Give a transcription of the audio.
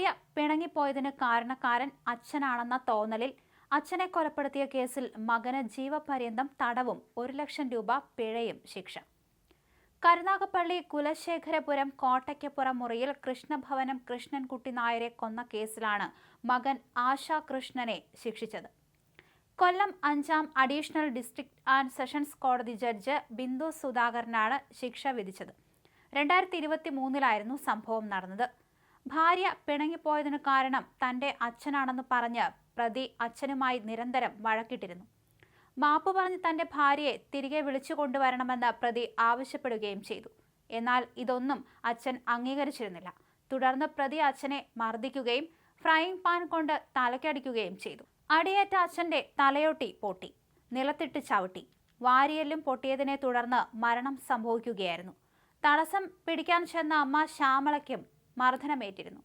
ഭാര്യ പിണങ്ങിപ്പോയതിന് കാരണക്കാരൻ അച്ഛനാണെന്ന തോന്നലിൽ അച്ഛനെ കൊലപ്പെടുത്തിയ കേസിൽ മകന് ജീവപര്യന്തം തടവും ഒരു ലക്ഷം രൂപ പിഴയും ശിക്ഷ. കരുനാഗപ്പള്ളി കുലശേഖരപുരം കോട്ടയ്ക്കപ്പുറം മുറിയിൽ കൃഷ്ണഭവനം കൃഷ്ണൻകുട്ടി നായരെ കൊന്ന കേസിലാണ് മകൻ ആശാ കൃഷ്ണനെ ശിക്ഷിച്ചത്. കൊല്ലം അഞ്ചാം അഡീഷണൽ ഡിസ്ട്രിക്ട് ആൻഡ് സെഷൻസ് കോടതി ജഡ്ജ് ബിന്ദു സുധാകരനാണ് ശിക്ഷ വിധിച്ചത്. രണ്ടായിരത്തി ഇരുപത്തി മൂന്നിലായിരുന്നു സംഭവം നടന്നത്. ഭാര്യ പിണങ്ങിപ്പോയതിനു കാരണം തന്റെ അച്ഛനാണെന്ന് പറഞ്ഞ് പ്രതി അച്ഛനുമായി നിരന്തരം വഴക്കിട്ടിരുന്നു. മാപ്പ് പറഞ്ഞ് തന്റെ ഭാര്യയെ തിരികെ വിളിച്ചു കൊണ്ടുവരണമെന്ന് പ്രതി ആവശ്യപ്പെടുകയും ചെയ്തു. എന്നാൽ ഇതൊന്നും അച്ഛൻ അംഗീകരിച്ചിരുന്നില്ല. തുടർന്ന് പ്രതി അച്ഛനെ മർദ്ദിക്കുകയും ഫ്രൈയിങ് പാൻ കൊണ്ട് തലക്കടിക്കുകയും ചെയ്തു. അടിയേറ്റ അച്ഛന്റെ തലയൊട്ടി പൊട്ടി നിലത്തിട്ട് ചവിട്ടി വാരിയെല്ലും പൊട്ടിയതിനെ തുടർന്ന് മരണം സംഭവിക്കുകയായിരുന്നു. തടസ്സം പിടിക്കാൻ ചെന്ന അമ്മ ശ്യാമളയ്ക്കും മർദ്ദനമേറ്റിരുന്നു